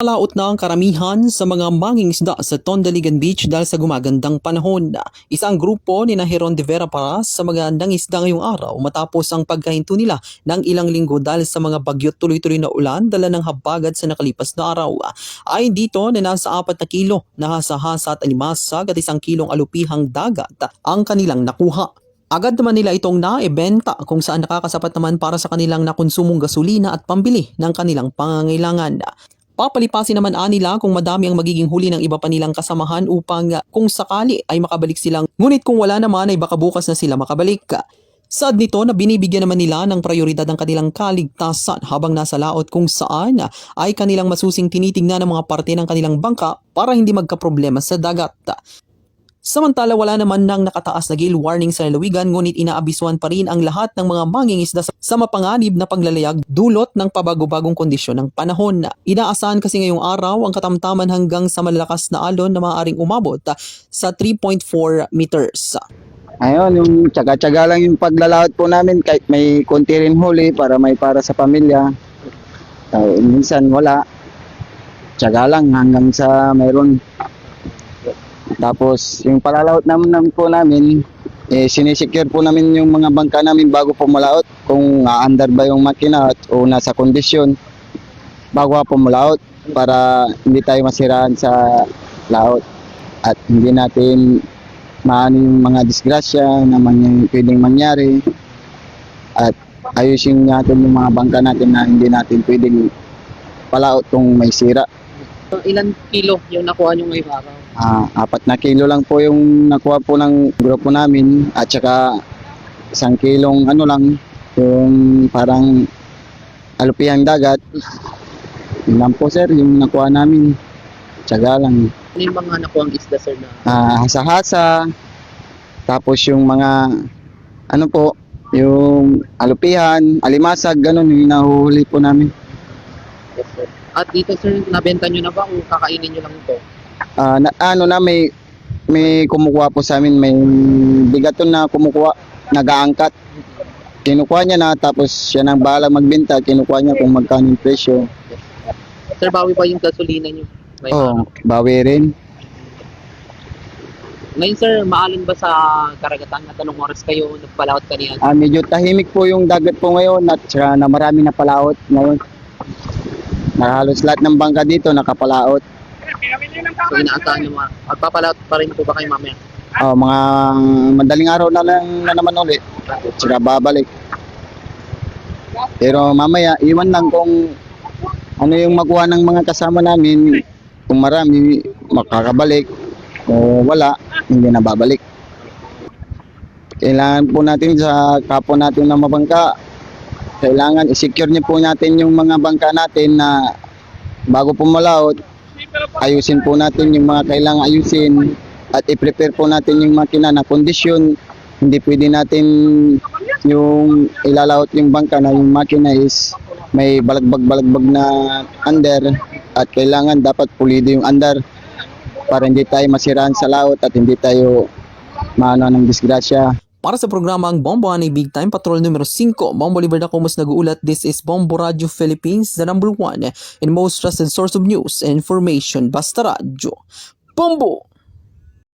Palaot na ang karamihan sa mga mangingisda sa Tondaligan Beach dahil sa gumagandang panahon. Isang grupo ni Naheron de Vera para sa mga nangisda ngayong araw matapos ang pagkahinto nila ng ilang linggo dahil sa mga bagyo tuloy-tuloy na ulan dala ng habagat sa nakalipas na araw. Ay dito na nasa 4 na kilo na hasa-hasa at alimasag at isang kilong alupihang dagat ang kanilang nakuha. Agad naman nila itong naibenta kung saan nakakasapat naman para sa kanilang nakonsumong gasolina at pambili ng kanilang pangangailangan. Papalipasin naman anila kung madami ang magiging huli ng iba pa nilang kasamahan upang uh, kung sakali ay makabalik silang ngunit kung wala naman ay baka bukas na sila makabalik. Sad nito na binibigyan naman nila ng prioridad ang kanilang kaligtasan habang nasa laot kung saan uh, ay kanilang masusing tinitingnan ng mga parte ng kanilang bangka para hindi magkaproblema sa dagat. Samantala wala naman nang nakataas na gale warning sa lalawigan ngunit inaabisuan pa rin ang lahat ng mga mangingisda sa- mapanganib na paglalayag dulot ng pabago-bagong kondisyon ng panahon. Inaasahan kasi ngayong araw ang katamtaman hanggang sa malalakas na alon na maaaring umabot sa 3.4 meters. Ayun, yung tsaga-tsaga lang yung paglalawat po namin kahit may konti rin huli para may para sa pamilya. Uh, minsan wala. Tsaga lang hanggang sa mayroon. Tapos yung palalawat naman, po namin, eh, sinisecure po namin yung mga bangka namin bago po malaot. Kung aandar ba yung makina at o nasa kondisyon bago po malaot para hindi tayo masiraan sa laot. At hindi natin maano yung mga disgrasya na man- pwedeng mangyari at ayusin natin yung mga bangka natin na hindi natin pwedeng palaot kung may sira. Ilan kilo yung nakuha nyo ngayong araw? Ah, apat na kilo lang po yung nakuha po ng grupo namin at saka isang kilong ano lang yung parang alupihang dagat. Yun lang po sir yung nakuha namin. Tsaga lang. Ano yung mga nakuha isda sir na ah, hasa-hasa. Tapos yung mga ano po, yung alupihan, alimasag, ganun yung nahuhuli po namin. At dito sir, nabenta nyo na ba o kakainin nyo lang ito? Ah, na, ano na may may kumukuha po sa amin, may bigaton na kumukuha, nag-aangkat. Kinukuha niya na tapos siya nang bahala magbenta, kinukuha niya kung magkano yung presyo. Sir, bawi ba yung gasolina nyo? Ngayong Oh, araw? bawi rin. Ngayon sir, maalon ba sa karagatan at anong oras kayo nagpalaot kanina? Ah, medyo tahimik po yung dagat po ngayon at saka na marami na palaot ngayon. Na halos lahat ng bangka dito nakapalaot. So inaasahan nyo mga, magpapalaot pa rin po ba kayo mamaya? Oh, mga madaling araw na lang na naman ulit. Saka babalik. Pero mamaya, iwan lang kung ano yung makuha ng mga kasama namin. Kung marami, makakabalik. Kung wala, hindi na babalik. Kailangan po natin sa kapwa natin na mabangka, kailangan i-secure niyo po natin yung mga bangka natin na bago pumalaot, ayusin po natin yung mga kailangan ayusin at i-prepare po natin yung makina na kondisyon. Hindi pwede natin yung ilalaot yung bangka na yung makina is may balagbag-balagbag na under at kailangan dapat pulido yung under para hindi tayo masiraan sa laot at hindi tayo maano ng disgrasya. Para sa programang Bombo Ani Big Time Patrol numero 5, Bombo Liber na Kumus nag-uulat, this is Bombo Radio Philippines, the number one and most trusted source of news and information. Basta radyo. Bombo!